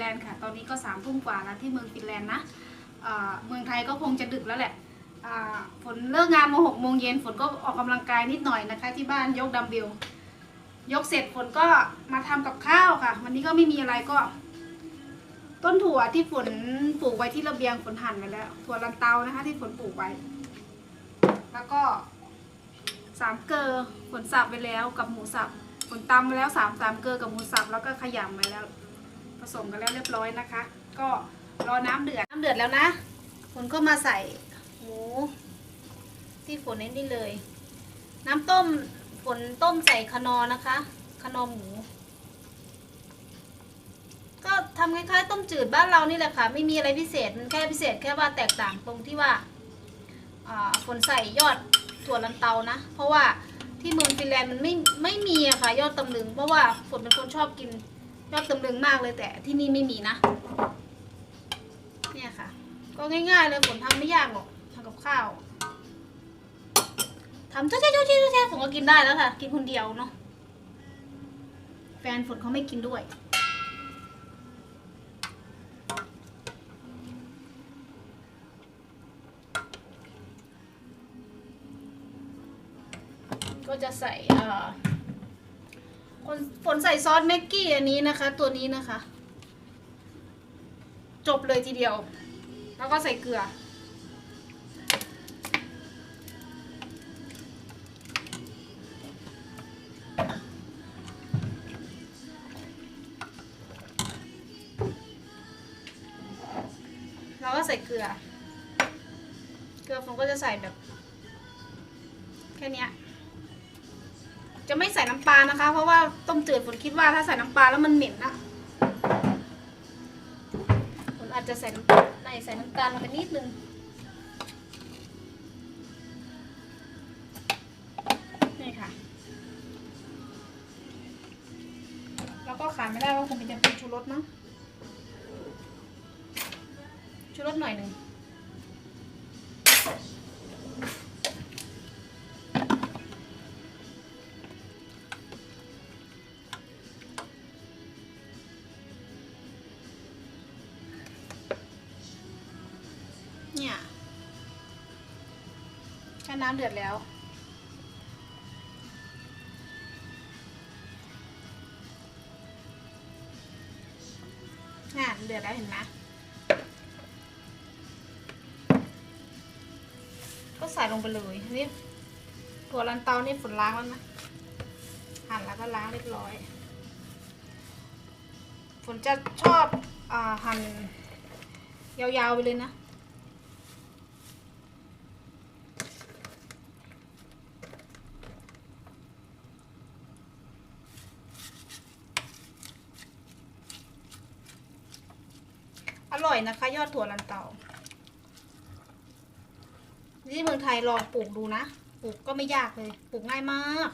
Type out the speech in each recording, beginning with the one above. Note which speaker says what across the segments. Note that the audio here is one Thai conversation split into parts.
Speaker 1: แลนด์ค่ะ ตอนนี้ก็สามทุ่มกว่าแล้วที่เมืองฟินแลนด์นะเมืองไทยก็คงจะดึกแล้วแหละฝนเลิกงานมาหกโมงเย็นฝนก็ออกกำลังกายนิดหน่อยนะคะ ที่บ้านยกดัมเบลยกเสร็จฝนก็มาทำกับข้าวค่ะ วันนี้ก็ไม่มีอะไรก็ ต้นถั่วที่ฝนปลูกไว้ที่ระเบียงฝนหั่นไว้แล้ว ถั่วลันเตานะคะ ที่ฝนปลูกไว้ แล้วก็สามเกลอฝนสับไปแล้วกับหมูสับฝนตำไปแล้วสามสามเกลอกับหมูสับแล้วก็ขยำไปแล้ว ผสมกันแล้วเรียบร้อยนะคะ ก็รอน้ำเดือดน้ำเดือดแล้วนะฝนก็มาใส่หมูที่ฝนเน้นนี่เลย น้ำต้มฝนต้มใส่คนอนะคะคนอหมู ก็ทำคล้ายๆต้มจืดบ้านเรานี่แหละค่ะ ไม่มีอะไรพิเศษมันแค่พิเศษแค่ว่าแตกต่างตรงที่ว่าอ่าฝนใส่ยอดถั่วลันเตานะ เพราะว่าที่เมืองฟินแลนด์มันไม่ไม่มีอะค่ะยอดตำลึง เพราะว่าฝนเป็นคนชอบกิน ยอดตำลึงมากเลยแต่ที่นี่ไม่มีนะ เนี่ยค่ะ ก็ง่ายๆเลยฝนทำไม่ยากหรอกทำกับข้าวทำเจ๊เจ๊เจ๊เจ๊เจ๊ฝนก็กินได้แล้วค่ะ กินคนเดียวเนาะแฟนฝนเขาไม่กินด้วยก็จะใส่เอ่อ คนฝนใส่ซอสแม็กกี้อันนี้นะคะ ตัวนี้นะคะ จบเลยทีเดียว แล้วก็ใส่เกลือ แล้วก็ใส่เกลือ เกลือผมก็จะใส่แบบ แค่นี้ จะไม่ใส่น้ำปลานะคะ เพราะว่าต้มจืดฝนคิดว่าถ้าใส่น้ำปลาแล้วมันเหม็นนะฝนอาจจะใส่น้ำในใส่น้ำตาลลงไปนิดนึงนี่ค่ะ แล้วก็ขาดไม่ได้ว่าคงเป็นจะเป็นชูรสมั้งชูรสหน่อยหนึ่ง ค่น้ำเดือดแล้ว น่ะเดือดแล้วเห็นไหมก็ใส่ลงไปเลยนี่ถั่วลันเตานี่ฝนล้างแล้วนะ หั่นแล้วก็ล้างเรียบร้อย ฝนจะชอบอหั่นยาวๆไปเลยนะ ร่อยนะคะ ยอดถั่วลันเตาที่เมืองไทยลองปลูกดูนะ ปลูกก็ไม่ยากเลย ปลูกง่ายมาก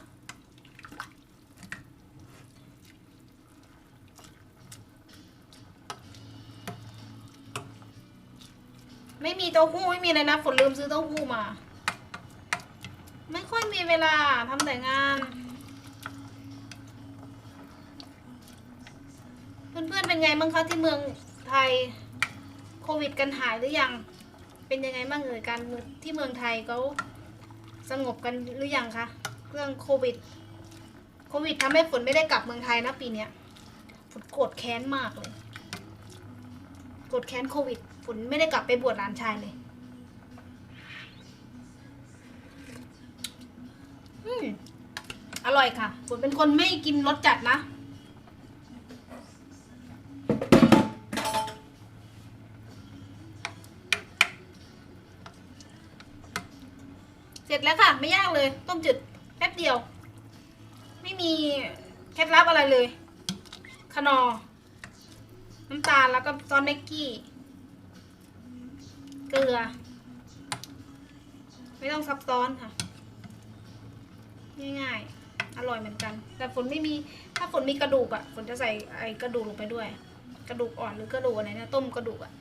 Speaker 1: ไม่มีเต้าหู้ไม่มีอะไรนะฝนลืมซื้อเต้าหู้มา ไม่ค่อยมีเวลาทำแต่งานเพื่อนๆเป็นไงบ้างคะที่เมืองไทย โควิดกันหายหรือยัง เป็นยังไงบ้างเอ่ยการที่เมืองไทยเขาสงบกันหรือยังคะเรื่องโควิด โควิดทำให้ฝนไม่ได้กลับเมืองไทยนะปีเนี้ยฝนโกรธแค้นมากเลยโกรธแค้นโควิดฝนไม่ได้กลับไปบวชหลานชายเลยอืมอร่อยค่ะฝนเป็นคนไม่กินรสจัดนะ ร็จแล้วค่ะ ไม่ยากเลย ต้มจืดแป๊บเดียว ไม่มีเคล็ดลับอะไรเลยคนอน้ำตาลแล้วก็ซอสแม็กกี้ เกลือ ไม่ต้องซับซ้อนค่ะ ง่ายๆ อร่อยเหมือนกัน แต่ฝนไม่มี ถ้าฝนมีกระดูกอะ่ะฝนจะใส่ไอ้กระดูกลงไปด้วย กระดูกอ่อนหรือกระดูกอะไรนะต้มกระดูกอะ่ะ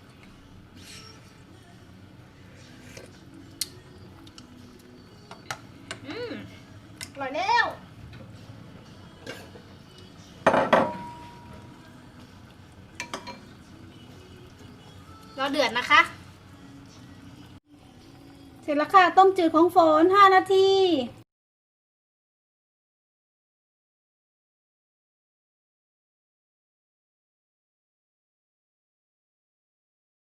Speaker 1: อร่อยแล้วราเดือดนะคะ เสร็จแล้วค่ะ ต้มจืดของฝน 5 นาที